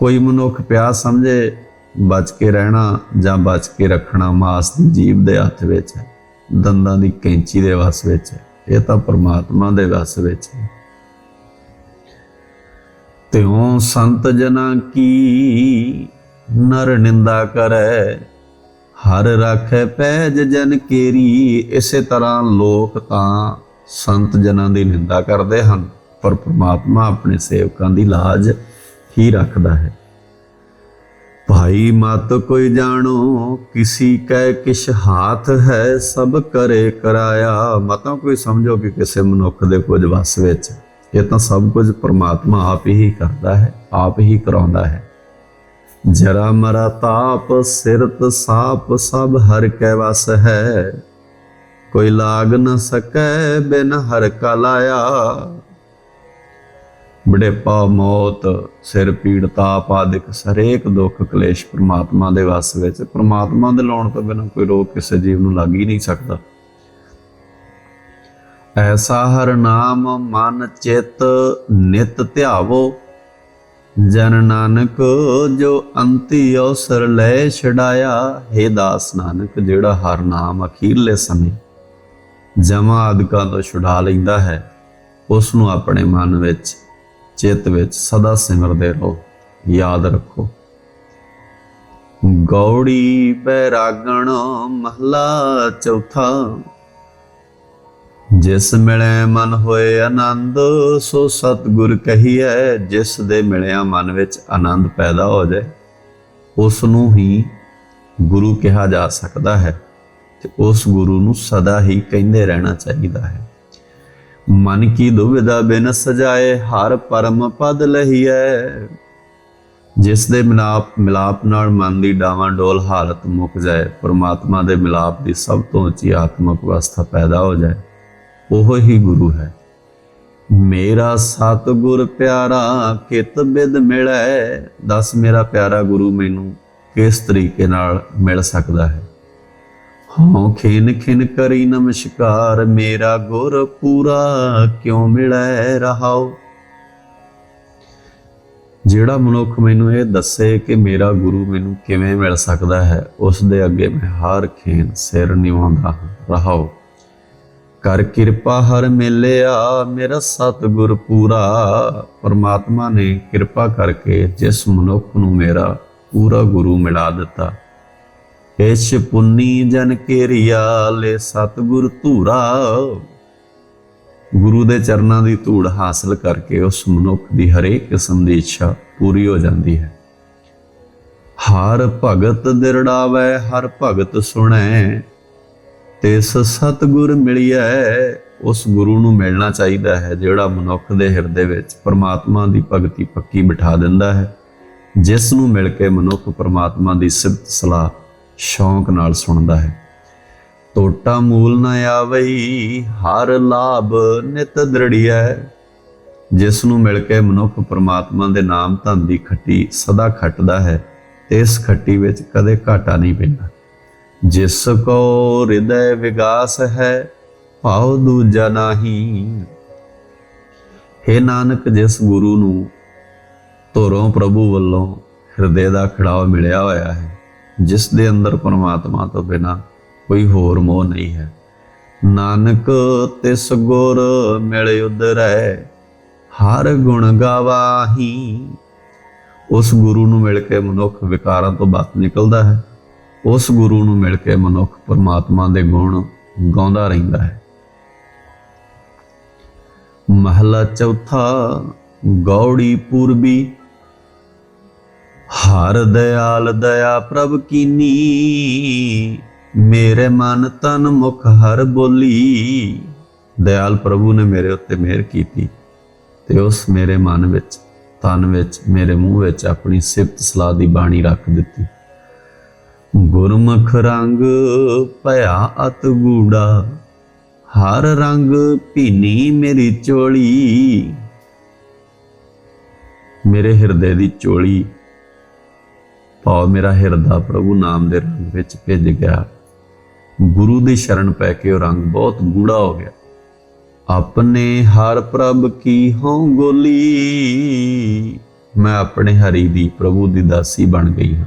ਕੋਈ ਮਨੁੱਖ ਪਿਆਸ ਸਮਝੇ, ਬਚ ਕੇ ਰਹਿਣਾ ਜਾਂ ਬਚ ਕੇ ਰੱਖਣਾ ਮਾਸ ਦੀ ਜੀਭ ਦੇ ਹੱਥ ਵਿੱਚ ਹੈ, ਦੰਦਾਂ ਦੀ ਕੈਂਚੀ ਦੇ ਵਸ ਵਿੱਚ ਹੈ, ਇਹ ਤਾਂ ਪ੍ਰਮਾਤਮਾ ਦੇ ਵਸ ਵਿੱਚ ਹੈ। ਤਿਉ ਸੰਤ ਜਨਾ ਕੀ ਨਰ ਨਿੰਦਾ ਕਰੈ? ਹਰ ਰਾਖੈ ਪੈਜ ਜਨ ਕੇਰੀ, ਇਸੇ ਤਰ੍ਹਾਂ ਲੋਕ ਤਾਂ ਸੰਤ ਜਨਾਂ ਦੀ ਨਿੰਦਾ ਕਰਦੇ ਹਨ, ਪਰ ਪ੍ਰਮਾਤਮਾ ਆਪਣੇ ਸੇਵਕਾਂ ਦੀ ਲਾਜ ਹੀ ਰੱਖਦਾ ਹੈ। ਭਾਈ ਮਤ ਕੋਈ ਜਾਣੋ, ਕਿਸੀ ਕੈ ਕਿਛ ਹਾਥ ਹੈ, ਸਭ ਕਰੇ ਕਰਾਇਆ। ਮਤਾਂ ਕੋਈ ਸਮਝੋ ਕਿ ਕਿਸੇ ਮਨੁੱਖ ਦੇ ਕੁਝ ਵਸ ਵਿੱਚ। ਇਹ ਤਾਂ ਸਭ ਕੁਝ ਪਰਮਾਤਮਾ ਆਪ ਹੀ ਕਰਦਾ ਹੈ, ਆਪ ਹੀ ਕਰਾਉਂਦਾ ਹੈ। ਜਰਾ ਮਰਾ ਤਾਪ, ਸਿਰਤ ਸਾਪ, ਸਭ ਹਰ ਕੈ ਵਸ ਹੈ। ਕੋਈ ਲਾਗ ਨ ਸਕੈ, ਬਿਨ ਹਰ ਕਾ ਲਾਇਆ। ਬੜੇਪਾ ਮੌਤ, ਸਿਰ ਪੀੜ, ਤਾਪ ਆਦਿਕ ਸਰੇਕ ਦੁੱਖ ਕਲੇਸ਼ ਪ੍ਰਮਾਤਮਾ ਦੇ ਵਸ ਵਿੱਚ। ਪ੍ਰਮਾਤਮਾ ਦੇ ਲਾਉਣ ਤੋਂ ਬਿਨਾਂ ਕੋਈ ਰੋਗ ਕਿਸੇ ਜੀਵ ਨੂੰ ਲੱਗ ਹੀ ਨਹੀਂ ਸਕਦਾ। ਐਸਾ ਹਰ ਨਾਮ ਮਨ ਚਿਤ ਨਿਤ ਧਿਆਵੋ। ਜਨ ਨਾਨਕ ਜੋ ਅੰਤੀ ਅਵਸਰ ਲੈ ਛਡਾਇਆ, ਹੈ ਦਾਸ ਨਾਨਕ ਜਿਹੜਾ ਹਰ ਨਾਮ ਅਖੀਰਲੇ ਸਮੇਂ ਜਮਾ ਅਦਕਾਂ ਤੋਂ ਛੁਡਾ ਲੈਂਦਾ ਹੈ ਉਸ ਨੂੰ ਆਪਣੇ ਮਨ ਵਿੱਚ, ਚਿੱਤ ਵਿੱਚ ਸਦਾ ਸਿਮਰਦੇ ਰਹੋ, ਯਾਦ ਰੱਖੋ। ਗੌੜੀ ਬੈਰਾਗਣ ਮਹਲਾ ਚੌਥਾ ਜਿਸ ਮਿਲੇ ਮਨ ਹੋਏ ਆਨੰਦ, ਸੋ ਸਤਿਗੁਰ ਕਹੀਐ, ਜਿਸ ਦੇ ਮਿਲਿਆ ਮਨ ਵਿੱਚ ਆਨੰਦ ਪੈਦਾ ਹੋ ਜਾਏ ਉਸ ਨੂੰ ਹੀ ਗੁਰੂ ਕਿਹਾ ਜਾ ਸਕਦਾ ਹੈ ਤੇ ਉਸ ਗੁਰੂ ਨੂੰ ਸਦਾ ਹੀ ਕਹਿੰਦੇ ਰਹਿਣਾ ਚਾਹੀਦਾ ਹੈ। ਮਨ ਕੀ ਦੁਵਿਧਾ ਬਿਨ ਸਜਾਏ, ਹਰ ਪਰਮ ਪਦ ਲਹੀਐ। ਜਿਸ ਦੇ ਮਿਲਾਪ ਮਿਲਾਪ ਨਾਲ ਮਨ ਦੀ ਡਾਵਾਂ ਡੋਲ ਹਾਲਤ ਮੁੱਕ ਜਾਏ, ਪਰਮਾਤਮਾ ਦੇ ਮਿਲਾਪ ਦੀ ਸਭ ਤੋਂ ਉੱਚੀ ਆਤਮਿਕ ਅਵਸਥਾ ਪੈਦਾ ਹੋ ਜਾਏ ਉਹ ਹੀ ਗੁਰੂ ਹੈ। ਮੇਰਾ ਸਤਿਗੁਰ ਪਿਆਰਾ ਕਿਤ ਬਿਦ ਮਿਲੈ? ਦੱਸ ਮੇਰਾ ਪਿਆਰਾ ਗੁਰੂ ਮੈਨੂੰ ਕਿਸ ਤਰੀਕੇ ਨਾਲ ਮਿਲ ਸਕਦਾ ਹੈ? ਹਾਂ ਖਿਨ ਖਿਨ ਕਰੀ ਨਮਸਕਾਰ, ਮੇਰਾ ਗੁਰ ਪੂਰਾ ਕਿਉਂ ਮਿਲੈ ਰਹਾਓ ਜਿਹੜਾ ਮਨੁੱਖ ਮੈਨੂੰ ਇਹ ਦੱਸੇ ਕਿ ਮੇਰਾ ਗੁਰੂ ਮੈਨੂੰ ਕਿਵੇਂ ਮਿਲ ਸਕਦਾ ਹੈ ਉਸ ਦੇ ਅੱਗੇ ਮੈਂ ਹਰ ਖੇਨ ਸਿਰ ਨਿਵਾਉਂਦਾ ਰਹਾਓ ਕਰ ਕਿਰਪਾ ਹਰ ਮਿਲਿਆ, ਮੇਰਾ ਸਤਿਗੁਰ ਪੂਰਾ। ਪਰਮਾਤਮਾ ਨੇ ਕਿਰਪਾ ਕਰਕੇ ਜਿਸ ਮਨੁੱਖ ਨੂੰ ਮੇਰਾ ਪੂਰਾ ਗੁਰੂ ਮਿਲਾ ਦਿੱਤਾ। ਇਛ ਪੁੰਨੀ ਜਨ ਕੇਰੀਆ, ਲੈ ਸਤਿਗੁਰ ਧੂਰਾ। ਗੁਰੂ ਦੇ ਚਰਨਾਂ ਦੀ ਧੂੜ ਹਾਸਲ ਕਰਕੇ ਉਸ ਮਨੁੱਖ ਦੀ ਹਰੇਕ ਕਿਸਮ ਦੀ ਇੱਛਾ ਪੂਰੀ ਹੋ ਜਾਂਦੀ ਹੈ। ਹਰ ਭਗਤ ਦਿਰੜਾਵੇ, ਹਰ ਭਗਤ ਸੁਣੈ। ਤਿਸ ਸਤਗੁਰ ਮਿਲਿਆ ਉਸ ਗੁਰੂ ਨੂੰ ਮਿਲਣਾ ਚਾਹੀਦਾ ਹੈ, ਜਿਹੜਾ ਮਨੁੱਖ ਦੇ ਹਿਰਦੇ ਵਿੱਚ ਪਰਮਾਤਮਾ ਦੀ ਭਗਤੀ ਪੱਕੀ ਬਿਠਾ ਦਿੰਦਾ ਹੈ। ਜਿਸ ਨੂੰ ਮਿਲ ਕੇ ਮਨੁੱਖ ਪਰਮਾਤਮਾ ਦੀ ਸਿਫਤ ਸਲਾਹ ਸ਼ੌਂਕ ਨਾਲ ਸੁਣਦਾ ਹੈ। ਟੋਟਾ ਮੂਲ ਨਾ ਆਵਈ, ਹਰ ਲਾਭ ਨਿਤ ਦ੍ਰਿੜੀਐ। ਜਿਸ ਨੂੰ ਮਿਲ ਕੇ ਮਨੁੱਖ ਪਰਮਾਤਮਾ ਦੇ ਨਾਮ ਧਨ ਦੀ ਖੱਟੀ ਸਦਾ ਖੱਟਦਾ ਹੈ ਤੇ ਇਸ ਖੱਟੀ ਵਿੱਚ ਕਦੇ ਘਾਟਾ ਨਹੀਂ ਪੈਂਦਾ। ਜਿਸ ਕੋ ਹਿਰਦੈ ਵਿਗਾਸ ਹੈ, ਭਾਉ ਦੂਜਾ ਨਾਹੀ। हे ਨਾਨਕ, ਜਿਸ ਗੁਰੂ ਨੂੰ ਧੋਰੋਂ ਪ੍ਰਭੂ ਵੱਲੋਂ ਹਿਰਦੇ ਦਾ ਖੜਾਵਾ ਮਿਲਿਆ ਹੋਇਆ ਹੈ, ਜਿਸ ਦੇ ਅੰਦਰ ਪਰਮਾਤਮਾ ਤੋਂ ਬਿਨਾ ਕੋਈ ਹੋਰ ਮੋਹ ਨਹੀਂ ਹੈ। ਨਾਨਕ, ਤਿਸ ਗੁਰ ਮਿਲ ਉਦਰੈ ਹਰ ਗੁਣ ਗਾਵਾਹੀ। ਉਸ ਗੁਰੂ ਨੂੰ ਮਿਲ ਕੇ ਮਨੁੱਖ ਵਿਕਾਰਾਂ ਤੋਂ ਬਾਹਰ ਨਿਕਲਦਾ ਹੈ। ਉਸ ਗੁਰੂ ਨੂੰ ਮਿਲ ਕੇ ਮਨੁੱਖ ਪਰਮਾਤਮਾ ਦੇ ਗੁਣ ਗਾਉਂਦਾ ਰਹਿੰਦਾ ਹੈ। ਮਹਲਾ ਚੌਥਾ, ਗੌੜੀ ਪੂਰਬੀ, ਹਰ ਦਿਆਲ ਦਇਆ ਪ੍ਰਭ ਕੀਨੀ, ਮੇਰੇ ਮਨ ਤਨ ਮੁਖ ਹਰ ਬੋਲੀ। ਦਿਆਲ ਪ੍ਰਭੂ ਨੇ ਮੇਰੇ ਉੱਤੇ ਮਿਹਰ ਕੀਤੀ ਤੇ ਉਸ ਮੇਰੇ ਮਨ ਵਿੱਚ, ਤਨ ਵਿੱਚ, ਮੇਰੇ ਮੂੰਹ ਵਿੱਚ ਆਪਣੀ ਸਿਫਤ ਸਲਾਹ ਦੀ ਬਾਣੀ ਰੱਖ ਦਿੱਤੀ। ਗੁਰਮੁਖ ਰੰਗ ਭਇਆ ਅਤ ਗੂੜਾ, ਹਰ ਰੰਗ ਭੀਨੀ ਮੇਰੀ ਚੋਲੀ। ਮੇਰੇ ਹਿਰਦੇ ਦੀ ਚੋਲੀ ਭਾਵ ਮੇਰਾ ਹਿਰਦਾ ਪ੍ਰਭੂ ਨਾਮ ਦੇ ਰੰਗ ਵਿੱਚ ਭਿੱਜ ਗਿਆ। ਗੁਰੂ ਦੀ ਸ਼ਰਨ ਪੈ ਕੇ ਉਹ ਰੰਗ ਬਹੁਤ ਗੂੜਾ ਹੋ ਗਿਆ। ਆਪਣੇ ਹਰ ਪ੍ਰਭ ਕੀ ਹੋਂ ਗੋਲੀ, ਮੈਂ ਆਪਣੇ ਹਰੀ ਦੀ ਪ੍ਰਭੂ ਦੀ ਦਾਸੀ ਬਣ ਗਈ ਹਾਂ।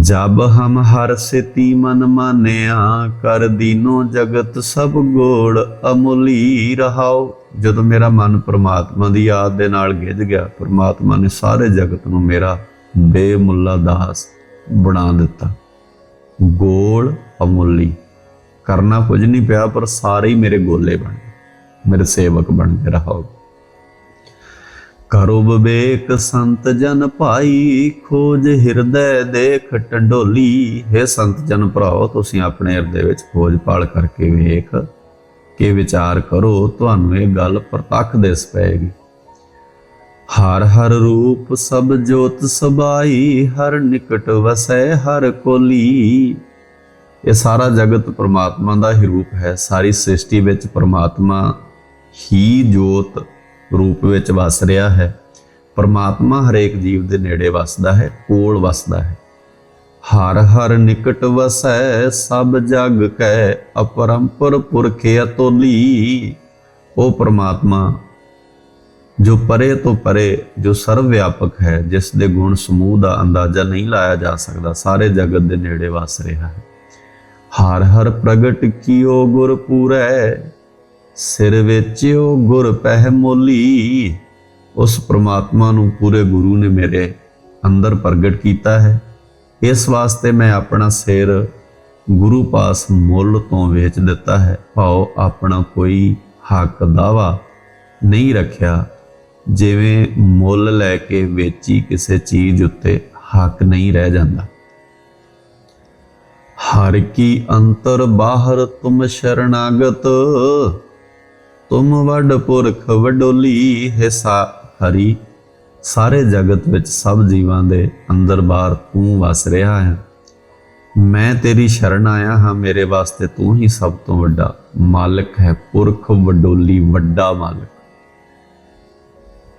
ਜਬ ਹਮ ਹਰ ਸਿਤੀ ਮਨ ਮਾਨਿਆ, ਕਰ ਦੀਨੋ ਜਗਤ ਸਭ ਗੋੜ ਅਮੁਲੀ ਰਹਾਓ। ਜਦੋਂ ਮੇਰਾ ਮਨ ਪ੍ਰਮਾਤਮਾ ਦੀ ਯਾਦ ਦੇ ਨਾਲ ਗਿੱਜ ਗਿਆ, ਪ੍ਰਮਾਤਮਾ ਨੇ ਸਾਰੇ ਜਗਤ ਨੂੰ ਮੇਰਾ ਬੇਮੁੱਲਾ ਦਾਸ ਬਣਾ ਦਿੱਤਾ। ਗੋਲ ਅਮੁੱਲੀ। ਕਰਨਾ ਕੁਝ ਨਹੀਂ ਪਿਆ, ਪਰ ਸਾਰੇ ਹੀ ਮੇਰੇ ਗੋਲੇ ਬਣ ਗਏ। ਮੇਰੇ ਸੇਵਕ ਬਣ ਕੇ ਰਹਾਓ। ਕਰੋ ਵਿਵੇਕ ਸੰਤ ਜਨ ਭਾਈ, ਖੋਜ ਹਿਰਦੈ ਦੇਖ ਟੰਡੋਲੀ। ਹੈ ਸੰਤ ਜਨ ਭਰਾਓ, ਤੁਸੀਂ ਆਪਣੇ ਹਿਰਦੇ ਵਿੱਚ ਖੋਜ ਪਾਲ ਕਰਕੇ ਵੇਖ ਕੇ ਵਿਚਾਰ ਕਰੋ, ਤੁਹਾਨੂੰ ਇਹ ਗੱਲ ਪ੍ਰਤੱਖ ਦਿਸ ਪਏਗੀ। ਹਰ ਹਰ ਰੂਪ ਸਭ ਜੋਤ ਸਬਾਈ, ਹਰ ਨਿਕਟ ਵਸੈ ਹਰ ਕੋਲੀ। ਇਹ ਸਾਰਾ ਜਗਤ ਪ੍ਰਮਾਤਮਾ ਦਾ ਹੀ ਰੂਪ ਹੈ। ਸਾਰੀ ਸ੍ਰਿਸ਼ਟੀ ਵਿੱਚ ਪ੍ਰਮਾਤਮਾ ਹੀ ਜੋਤ ਰੂਪ ਵਿੱਚ ਵਸ ਰਿਹਾ ਹੈ। ਪਰਮਾਤਮਾ ਹਰੇਕ ਜੀਵ ਦੇ ਨੇੜੇ ਵਸਦਾ ਹੈ, ਕੋਲ ਵਸਦਾ ਹੈ। ਹਰ ਹਰ ਨਿਕਟ ਵਸੈ, ਸਭ ਜਗ ਕੈ ਅਪਰੰਪਰ ਪੁਰਖ ਅਤੋਲੀ। ਉਹ ਪਰਮਾਤਮਾ ਜੋ ਪਰੇ ਤੋਂ ਪਰੇ, ਜੋ ਸਰਵ ਵਿਆਪਕ ਹੈ, ਜਿਸ ਦੇ ਗੁਣ ਸਮੂਹ ਦਾ ਅੰਦਾਜ਼ਾ ਨਹੀਂ ਲਾਇਆ ਜਾ ਸਕਦਾ, ਸਾਰੇ ਜਗਤ ਦੇ ਨੇੜੇ ਵਸ ਰਿਹਾ ਹੈ। ਹਰ ਹਰ ਪ੍ਰਗਟ ਕੀਓ ਗੁਰ ਪੂਰੈ ਸਿਰ ਵਿੱਚਿਓ ਗੁਰ ਪਹਿ ਮੋਲੀ। ਉਸ ਪ੍ਰਮਾਤਮਾ ਨੂੰ ਪੂਰੇ ਗੁਰੂ ਨੇ ਮੇਰੇ ਅੰਦਰ ਪ੍ਰਗਟ ਕੀਤਾ ਹੈ। ਇਸ ਵਾਸਤੇ ਮੈਂ ਆਪਣਾ ਸਿਰ ਗੁਰੂ ਪਾਸ ਮੁੱਲ ਤੋਂ ਵੇਚ ਦਿੱਤਾ ਹੈ। ਭਾਉ ਆਪਣਾ ਕੋਈ ਹੱਕ ਦਾਵਾ ਨਹੀਂ ਰੱਖਿਆ। ਜਿਵੇਂ ਮੁੱਲ ਲੈ ਕੇ ਵੇਚੀ ਕਿਸੇ ਚੀਜ਼ ਉੱਤੇ ਹੱਕ ਨਹੀਂ ਰਹਿ ਜਾਂਦਾ। ਹਰ ਕੀ ਅੰਤਰ ਬਾਹਰ ਤੁਮ ਸ਼ਰਨਾਗਤ ਤੁਮ ਵੱਡ ਪੁਰਖ ਵਡੋਲੀ ਹੈ ਹਰੀ। ਸਾਰੇ ਜਗਤ ਵਿੱਚ ਸਭ ਜੀਵਾਂ ਦੇ ਅੰਦਰ ਬਾਹਰ ਤੂੰ ਵਸ ਰਿਹਾ ਹੈ। ਮੈਂ ਤੇਰੀ ਸ਼ਰਨ ਆਇਆ ਹਾਂ, ਮੇਰੇ ਵਾਸਤੇ ਤੂੰ ਹੀ ਸਭ ਤੋਂ ਵੱਡਾ ਮਾਲਕ ਹੈ। ਪੁਰਖ ਵਡੋਲੀ, ਵੱਡਾ ਮਾਲਕ।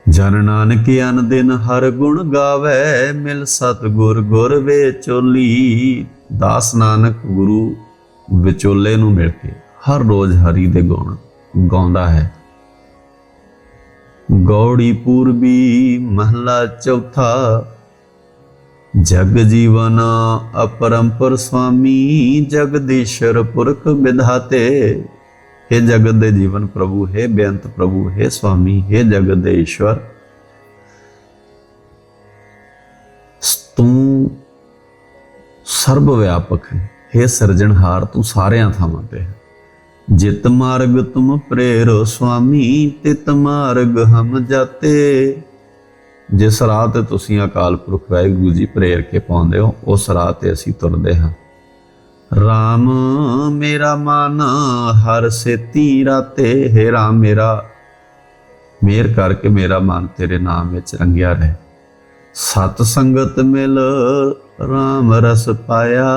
ਜਨ ਨਾਨਕ ਅਨ ਦਿਨ ਹਰ ਗੁਣ ਗਾਵੇ, ਮਿਲ ਸਤ ਗੁਰ ਗੁਰ ਵਿਚੋਲੀ। ਦਾਸ ਨਾਨਕ ਗੁਰੂ ਵਿਚੋਲੇ ਨੂੰ ਮਿਲ ਕੇ ਹਰ ਰੋਜ਼ ਹਰੀ ਦੇ ਗੁਣ ਗਾਉਂਦਾ ਹੈ ਗੌੜੀ ਪੂਰਬੀ ਮਹਲਾ ਚੌਥਾ ਜਗ ਜੀਵਨ ਅਪਰੰਪਰ ਸੁਆਮੀ ਜਗਦੀਸ਼ਰ ਪੁਰਖ ਵਿਧਾਤੇ हे ਜਗਤ ਦੇ ਜੀਵਨ ਪ੍ਰਭੂ हे ਬੇਅੰਤ ਪ੍ਰਭੂ हे ਸੁਆਮੀ हे ਜਗਤ ਦੇ ਈਸ਼ਵਰ ਤੂੰ ਸਰਬ ਵਿਆਪਕ ਹੈ हे ਸਿਰਜਣਹਾਰ ਤੂੰ ਸਾਰਿਆਂ ਥਾਵਾਂ ਤੇ ਹੈ ਜਿਤ ਮਾਰਗ ਤੁਮ ਪ੍ਰੇਰੋ ਸੁਆਮੀ, ਤਿਤ ਮਾਰਗ ਹਮ ਜਾਤੇ। ਜਿਸ ਰਾਹ ਤੇ ਤੁਸੀਂ ਅਕਾਲ ਪੁਰਖ ਵਾਹਿਗੁਰੂ ਜੀ ਪ੍ਰੇਰ ਕੇ ਪਾਉਂਦੇ ਹੋ, ਉਸ ਰਾਹ ਤੇ ਅਸੀਂ ਤੁਰਦੇ ਹਾਂ। RAM ਮੇਰਾ ਮਨ, ਹਰ ਸੇਤੀ ਰਾਤੇ। ਹੈ RAM ਮੇਰਾ, ਮੇਰ ਕਰਕੇ ਮੇਰਾ ਮਨ ਤੇਰੇ ਨਾਮ ਵਿੱਚ ਰੰਗਿਆ ਰਹੇ। ਸਤ ਸੰਗਤ ਮਿਲ RAM ਰਸ ਪਾਇਆ।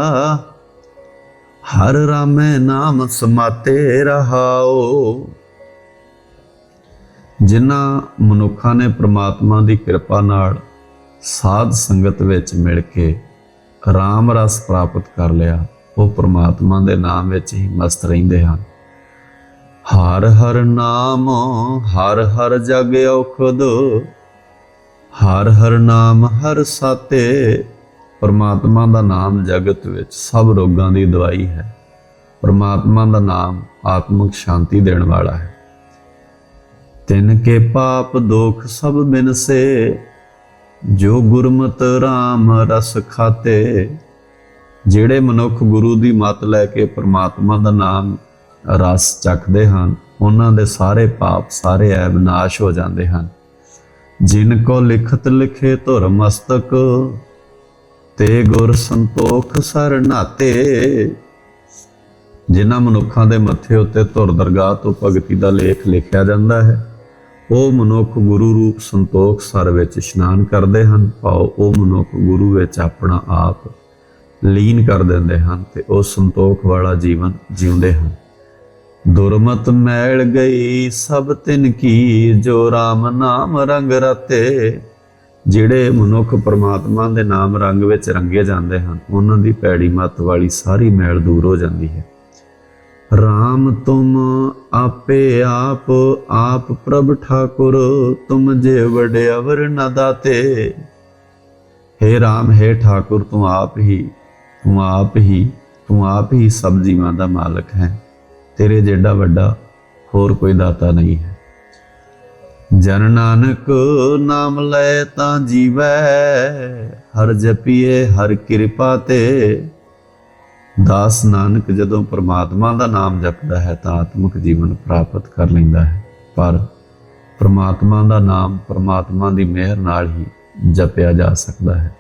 ਹਰ ਰਾਮੈ ਨਾਮ ਸਮਾਤੇ ਰਹਾਓ ਜਿਨ੍ਹਾਂ ਮਨੁੱਖਾਂ ਨੇ ਪ੍ਰਮਾਤਮਾ ਦੀ ਕਿਰਪਾ ਨਾਲ ਸਾਧ ਸੰਗਤ ਵਿੱਚ ਮਿਲ ਕੇ ਰਾਮ ਰਸ ਪ੍ਰਾਪਤ ਕਰ ਲਿਆ, ਉਹ ਪ੍ਰਮਾਤਮਾ ਦੇ ਨਾਮ ਵਿੱਚ ਹੀ ਮਸਤ ਰਹਿੰਦੇ ਹਨ। ਹਰ ਹਰ ਨਾਮ, ਹਰ ਹਰ ਜਗ ਔਖਦ, ਹਰ ਹਰ ਨਾਮ ਹਰ ਸਾਤੇ ਪਰਮਾਤਮਾ ਦਾ ਨਾਮ ਜਗਤ ਵਿੱਚ ਸਭ ਰੋਗਾਂ ਦੀ ਦਵਾਈ ਹੈ। ਪਰਮਾਤਮਾ ਦਾ ਨਾਮ ਆਤਮਿਕ ਸ਼ਾਂਤੀ ਦੇਣ ਵਾਲਾ ਹੈ। ਤਿਨ ਕੇ ਪਾਪ ਦੋਖ ਸਭ ਬਿਨਸੇ ਜੋ ਗੁਰਮਤ RAM ਰਸ ਖਾਤੇ। ਜਿਹੜੇ ਮਨੁੱਖ ਗੁਰੂ ਦੀ ਮੱਤ ਲੈ ਕੇ ਪਰਮਾਤਮਾ ਦਾ ਨਾਮ ਰਸ ਚੱਖਦੇ ਹਨ, ਉਹਨਾਂ ਦੇ ਸਾਰੇ ਪਾਪ, ਸਾਰੇ ਐਬ ਨਾਸ਼ ਹੋ ਜਾਂਦੇ ਹਨ। ਜਿਨ ਕੋ ਲਿਖਤ ਲਿਖੇ ਧੁਰ ਮਸਤਕ ਤੇ ਗੁਰ ਸੰਤੋਖ ਸਰ ਨਾਤੇ। ਜਿਨ੍ਹਾਂ ਮਨੁੱਖਾਂ ਦੇ ਮੱਥੇ ਉੱਤੇ ਧੁਰ ਦਰਗਾਹ ਤੋਂ ਭਗਤੀ ਦਾ ਲੇਖ ਲਿਖਿਆ ਜਾਂਦਾ ਹੈ, ਉਹ ਮਨੁੱਖ ਗੁਰੂ ਰੂਪ ਸੰਤੋਖ ਸਰ ਵਿੱਚ ਇਸ਼ਨਾਨ ਕਰਦੇ ਹਨ। ਭਾਵ ਉਹ ਮਨੁੱਖ ਗੁਰੂ ਵਿੱਚ ਆਪਣਾ ਆਪ ਲੀਨ ਕਰ ਦਿੰਦੇ ਹਨ ਤੇ ਉਹ ਸੰਤੋਖ ਵਾਲਾ ਜੀਵਨ ਜਿਉਂਦੇ ਹਨ। ਦੁਰਮਤ ਮੈਲ ਗਈ ਸਭ ਤਿਨ ਕੀ, ਜੋ RAM ਨਾਮ ਰੰਗ ਰਤੇ। ਜਿਹੜੇ ਮਨੁੱਖ ਪਰਮਾਤਮਾ ਦੇ ਨਾਮ ਰੰਗ ਵਿੱਚ ਰੰਗੇ ਜਾਂਦੇ ਹਨ, ਉਹਨਾਂ ਦੀ ਪੈੜੀ ਮੱਤ ਵਾਲੀ ਸਾਰੀ ਮੈਲ ਦੂਰ ਹੋ ਜਾਂਦੀ ਹੈ। ਰਾਮ ਤੁਮ ਆਪੇ ਆਪ ਆਪ ਪ੍ਰਭ ਠਾਕੁਰ, ਤੁਮ ਜੇ ਵਡੇ ਅਵਰ ਨ ਦਾਤੇ। हे ਰਾਮ हे ਠਾਕੁਰ, ਤੂੰ ਆਪ ਹੀ, ਤੂੰ ਆਪ ਹੀ, ਤੂੰ ਆਪ ਹੀ ਸਭ ਜੀਵਾਂ ਦਾ ਮਾਲਕ ਹੈ। ਤੇਰੇ ਜਿਹੜਾ ਵੱਡਾ ਹੋਰ ਕੋਈ ਦਾਤਾ ਨਹੀਂ ਹੈ। ਜਨ ਨਾਨਕ ਨਾਮ ਲੈ ਤਾਂ ਜੀਵੈ, ਹਰ ਜਪੀਏ, ਹਰ ਕਿਰਪਾ ਤੇ। ਦਾਸ ਨਾਨਕ ਜਦੋਂ ਪ੍ਰਮਾਤਮਾ ਦਾ ਨਾਮ ਜਪਦਾ ਹੈ ਤਾਂ ਆਤਮਿਕ ਜੀਵਨ ਪ੍ਰਾਪਤ ਕਰ ਲੈਂਦਾ ਹੈ। ਪਰ ਪ੍ਰਮਾਤਮਾ ਦਾ ਨਾਮ ਪ੍ਰਮਾਤਮਾ ਦੀ ਮਿਹਰ ਨਾਲ ਹੀ ਜਪਿਆ ਜਾ ਸਕਦਾ ਹੈ।